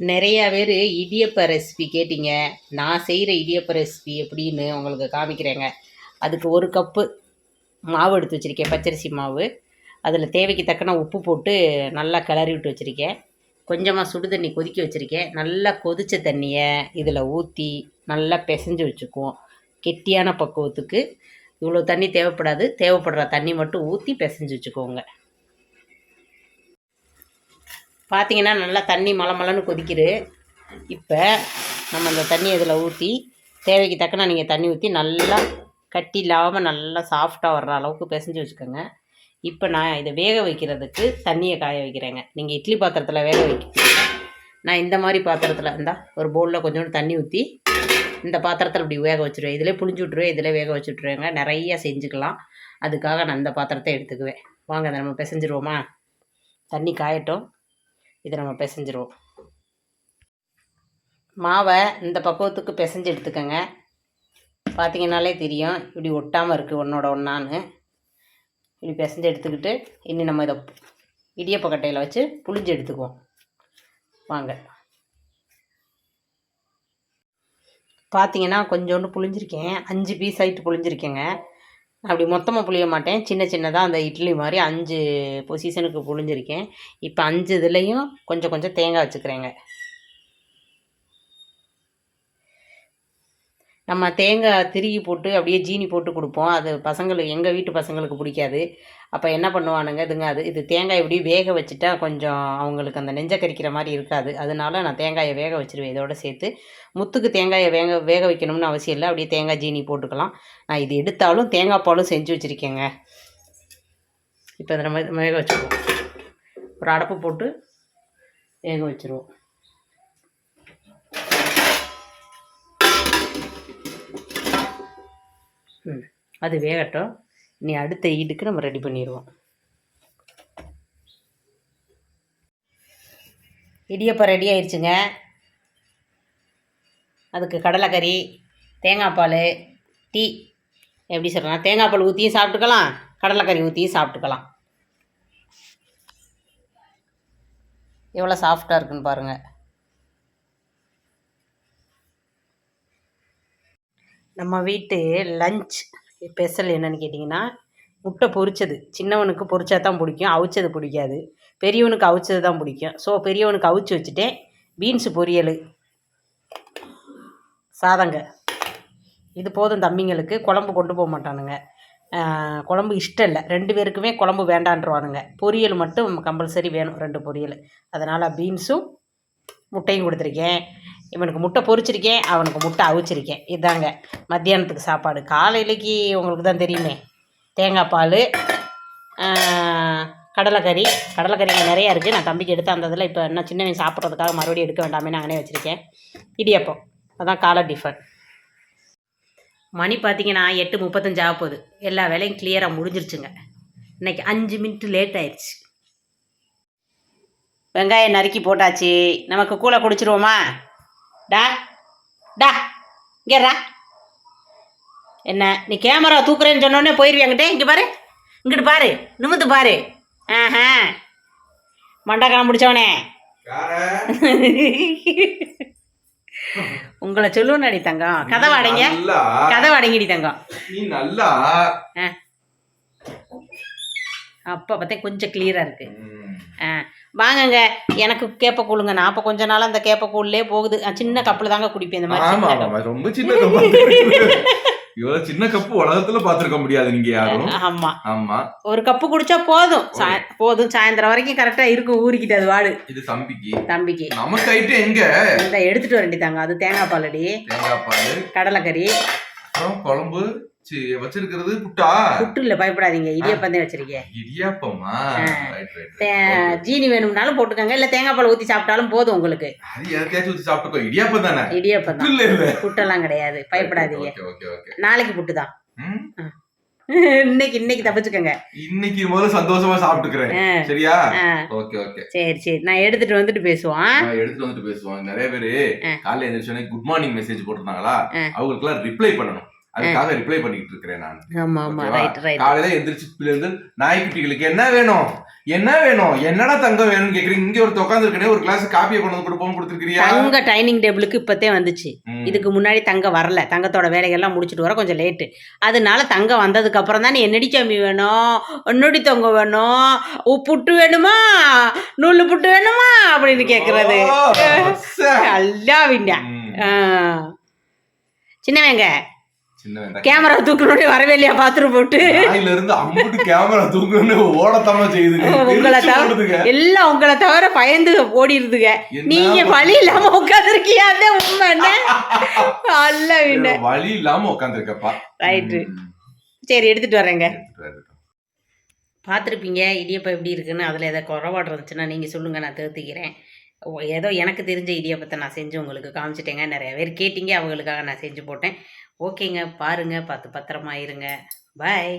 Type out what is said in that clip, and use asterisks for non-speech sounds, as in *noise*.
நிறையா பேர் இடியப்ப ரெசிபி கேட்டீங்க. நான் செய்கிற இடியப்ப ரெசிபி எப்படின்னு உங்களுக்கு காமிக்கிறேங்க. அதுக்கு ஒரு கப்பு மாவு எடுத்து வச்சுருக்கேன் பச்சரிசி மாவு. அதில் தேவைக்கு தக்கன உப்பு போட்டு நல்லா கிளறி விட்டு வச்சுருக்கேன். கொஞ்சமாக சுடு தண்ணி கொதிக்க வச்சுருக்கேன். நல்லா கொதித்த தண்ணியை இதில் ஊற்றி நல்லா பிசைஞ்சு வச்சுக்குவோம். கெட்டியான பக்குவத்துக்கு. இவ்வளோ தண்ணி தேவைப்படாது. தேவைப்படுற தண்ணி மட்டும் ஊற்றி பிசைஞ்சு வச்சுக்கோங்க. பார்த்தீங்கன்னா நல்லா தண்ணி மலமலன்னு கொதிக்குது. இப்போ நம்ம அந்த தண்ணி இதில் ஊற்றி தேவைக்கு தக்கன நீங்கள் தண்ணி ஊற்றி நல்லா கட்டி இல்லாமல் நல்லா சாஃப்டாக வர்ற அளவுக்கு பிசைஞ்சு வச்சுக்கோங்க. இப்போ நான் இதை வேக வைக்கிறதுக்கு தண்ணியை காய வைக்கிறேங்க. நீங்கள் இட்லி பாத்திரத்தில் வேக வைக்க நான் இந்த மாதிரி பாத்திரத்தில் இருந்தால் ஒரு பவுலில் கொஞ்சோண்டு தண்ணி ஊற்றி இந்த பாத்திரத்தில் இப்படி வேக வச்சுருவேன். இதிலே புளிஞ்சு விட்ருவேன் இதிலே வேக வச்சு விட்ருவேங்க நிறைய செஞ்சுக்கலாம். அதுக்காக நான் இந்த பாத்திரத்தை எடுத்துக்குவேன். வாங்க அதை நம்ம பிசைஞ்சிருவோமா? தண்ணி காயட்டும். இதை நம்ம பிசைஞ்சிருவோம். மாவை இந்த பக்குவத்துக்கு பிசைஞ்சு எடுத்துக்கோங்க. பார்த்தீங்கன்னாலே தெரியும் இப்படி ஒட்டாமல் இருக்குது ஒன்றோட ஒன்றான்னு இப்படி பிசைஞ்சு எடுத்துக்கிட்டு இனி நம்ம இதை இடியப்ப கட்டையில் வச்சு புளிஞ்சு எடுத்துக்குவோம். வாங்க. பார்த்தீங்கன்னா கொஞ்சோண்டு புளிஞ்சிருக்கேன் அஞ்சு பீஸ் ஆகிட்டு புளிஞ்சிருக்கேங்க அப்படி மொத்தமாக புளிய மாட்டேன். சின்ன சின்னதாக அந்த இட்லி மாதிரி அஞ்சு பொசிஷனுக்கு புழிஞ்சிருக்கேன். இப்போ அஞ்சு இதுலேயும் கொஞ்சம் கொஞ்சம் தேங்காய் வச்சுக்கிறேங்க. நம்ம தேங்காய் திருகி போட்டு அப்படியே ஜீனி போட்டு கொடுப்போம். அது பசங்களுக்கு எங்கள் வீட்டு பசங்களுக்கு பிடிக்காது. அப்போ என்ன பண்ணுவானுங்க? இதுங்க அது இது தேங்காய் இப்படி வேக வச்சுட்டா கொஞ்சம் அவங்களுக்கு அந்த நெஞ்ச கறிக்கிற மாதிரி இருக்காது. அதனால நான் தேங்காயை வேக வச்சிருவேன். இதோட சேர்த்து முத்துக்கு தேங்காயை வேக வேக வைக்கணும்னு அவசியம் இல்லை. அப்படியே தேங்காய் ஜீனி போட்டுக்கலாம். நான் இது எடுத்தாலும் தேங்காய் பாலும் செஞ்சு வச்சுருக்கேங்க. இப்போ நம்ம வேக வச்சுருவோம். ஒரு அடப்பு போட்டு வேக வச்சுருவோம். ம். அது வேகட்டும். இனி அடுத்த ஈடுக்கு நம்ம ரெடி பண்ணிடுவோம். இடியப்பம் ரெடி ஆயிடுச்சுங்க அதுக்கு கடலைக்கறி தேங்காய் பால் டீ. எப்படி சொல்கிறேன் தேங்காய் பால் ஊற்றியும் சாப்பிட்டுக்கலாம் கடலைக்கறி ஊற்றியும் சாப்பிட்டுக்கலாம். எவ்வளோ சாஃப்டாக இருக்குன்னு பாருங்கள் நம்ம வீட்டு லஞ்ச் ஸ்பெஷல் என்னன்னு கேட்டிங்கன்னா முட்டை பொரிச்சது. சின்னவனுக்கு பொரிச்சா தான் பிடிக்கும் அவிச்சது பிடிக்காது. பெரியவனுக்கு அவிச்சது தான் பிடிக்கும். ஸோ பெரியவனுக்கு அவிச்சு வச்சுட்டேன். பீன்ஸு பொரியல். சாதங்க. இது போதும் தம்பிங்களுக்கு. குழம்பு கொண்டு போக மாட்டானுங்க. குழம்பு இஷ்டம் இல்லை. ரெண்டு பேருக்குமே குழம்பு வேண்டான்றவானுங்க. பொரியல் மட்டும் கம்பல்சரி வேணும். ரெண்டு பொரியல். அதனால் பீன்ஸும் முட்டையும் கொடுத்துருக்கேன். இவனுக்கு முட்டை பொறிச்சிருக்கேன் அவனுக்கு முட்டை அவிச்சிருக்கேன். இதாங்க மத்தியானத்துக்கு சாப்பாடு. காலையிலைக்கு உங்களுக்கு தான் தெரியுமே. தேங்காய் பால் கடலைக்கறி. கடலைக்கறி இங்கே நிறையா இருக்குது நான் தம்பிக்கு எடுத்து அந்த இதில் இப்போ என்ன சின்னவன் சாப்பிட்றதுக்காக மறுபடியும் எடுக்க வேண்டாமே நானே வச்சுருக்கேன். இடியப்பம். அதான் காலை டிஃபன். மணி பார்த்தீங்கன்னா எட்டு முப்பத்தஞ்சு ஆக போகுது. எல்லா வேலையும் கிளியராக முடிஞ்சிருச்சுங்க. இன்னைக்கு அஞ்சு மினிட் லேட் ஆயிடுச்சு. வெங்காயம் நறுக்கி போட்டாச்சு. நமக்கு கூலை குடிச்சிருவோமா? டா டா இங்கேறா என்ன நீ கேமரா தூக்குறேன்னு சொன்னோடனே போயிடுவியாங்கிட்டே இங்கே பாரு. இங்கிட்டு பாரு. நிமிந்து பாரு. ஆஹா. மண்டக்காலம் பிடிச்சவனே *laughs* உங்களை சொல்லுவேன் அடி தங்கம். கதவை அடைங்க. கதவை அடங்கிடி தங்கம். நீ நல்லா. அப்போ பார்த்தா கொஞ்சம் கிளியராக இருக்கு. ம். ஆ வாங்கங்க. எனக்கு கேப்ப கூழுங்க. நான் அப்போ கொஞ்ச நாள் அந்த கேப்ப கூழ்லே போகுது. சின்ன கப்பில் தாங்க குடிப்பேன் இந்த மாதிரி ரொம்ப சின்ன கப்பு இவ்வளவு சின்ன கப்பு உலகத்துல பாத்திருக்க முடியாது நீங்க யாரும். ஆமா. ஆமா. ஒரு கப்பு குடிச்சா போதும். போதும். சாயந்தரம் வரைக்கும் கரெக்டாக இருக்கும் ஊறிக்கிட்டு அது வாடு. இது தம்பிக்கு. தம்பிக்கு. நமக்கு ஐட்டம் எங்க? எடுத்துட்டு வரண்டித்தாங்க அது தேங்காய் பாலடி. தேங்காய் பால். கடலைக்கறி. அப்புறம் குழம்பு. வச்சிருக்கிறது புட்டா? புட்டு இல்லை பயப்படாதீங்க வச்சிருக்கேன். இடியாப்பமா? ஆ. ரைட் ரைட் தே- ஜீனி வேணும்னாலும் போட்டுக்கோங்க. இல்லை தேங்காய் பால் ஊற்றி சாப்பிட்டாலும் போதும் உங்களுக்கு. அது எதையாச்சும் ஊத்தி சாப்பிட்டுக்கோ. இடியாப்பம் தானே? இடியப்பம் தான். இல்ல புட்டெல்லாம் கிடையாது. பயப்படாதீங்க. நாளைக்கு புட்டு தான்? இன்னைக்கு இன்னைக்கு தப்பிச்சுக்கோங்க. இன்னைக்கு முதல்ல சந்தோஷமா சாப்பிட்டுக்கிறேன். சரியா? ஓகே ஓகே சரி சரி. நான் எடுத்துட்டு வந்துட்டு பேசுவோம். எடுத்துட்டு வந்துட்டு பேசுவாங்க நிறைய பேரு. காலையில எந்திரிச்சோடனே குட் மார்னிங் மெசேஜ் போட்டிருந்தாங்களா. அவங்களுக்கு எல்லாம் ரிப்ளை பண்ணணும். அதுக்காக ரிப்ளை பண்ணிட்டு இருக்கிறேன் நான் காலையில எந்திரிச்சு நாய்க்குட்டிகளுக்கு என்ன வேணும்? என்ன வேணும்? என்னடா தங்கம் வேணும்னு கேக்குறீங்க. இங்க ஒரு உட்காந்து இருக்கனே ஒரு கிளாஸ் காப்பியை கொண்டு வந்து கொடுப்போம் கொடுத்துருக்கிறியா? தங்க டைனிங் டேபிளுக்கு இப்போத்தே வந்துச்சு. இதுக்கு முன்னாடி தங்கம் வரல. தங்கத்தோட வேலைகள்லாம் முடிச்சுட்டு வர கொஞ்சம் லேட்டு அதனால தங்கம் வந்ததுக்கு அப்புறம் தான் என்னடி சாமி வேணும்? என்னடி தொங்க வேணும்? புட்டு வேணுமா? நூல் புட்டு வேணுமா? அப்படின்னு கேட்கறது அல்லாவிண்டா சின்னவங்க கேமரா தூக்கணுன்னே வரவே இல்லையா? பாத்ரூம் போட்டு. நாயில இருந்து அம்புட்டு கேமரா தூக்கணும்னு ஓடத்தாம செய்யுதுங்க உங்களை தவிர. எல்லாம் உங்களை தவிர பயந்து ஓடிடுதுங்க நீங்க வழி இல்லாம உட்காந்துருக்கியா அதான் உண்மை என்ன? அல்ல விண்ட வழி இல்லாம உட்காந்துருக்கப்பா ரைட்டு சரி எடுத்துட்டு வரேங்க. பார்த்துருப்பீங்க இடியப்பம் எப்படி இருக்குன்னு? அதில் எதாவது குறைபாடு இருந்துச்சுன்னா நீங்கள் சொல்லுங்கள் நான் திருத்திக்கிறேன். ஏதோ எனக்கு தெரிஞ்ச இடியப்பத்தை நான் செஞ்சு உங்களுக்கு காமிச்சிட்டேங்க. நிறைய பேர் கேட்டீங்க அவங்களுக்காக நான் செஞ்சு போட்டேன். ஓகேங்க பாருங்கள் பார்த்து பத்திரமா இருங்க. பாய்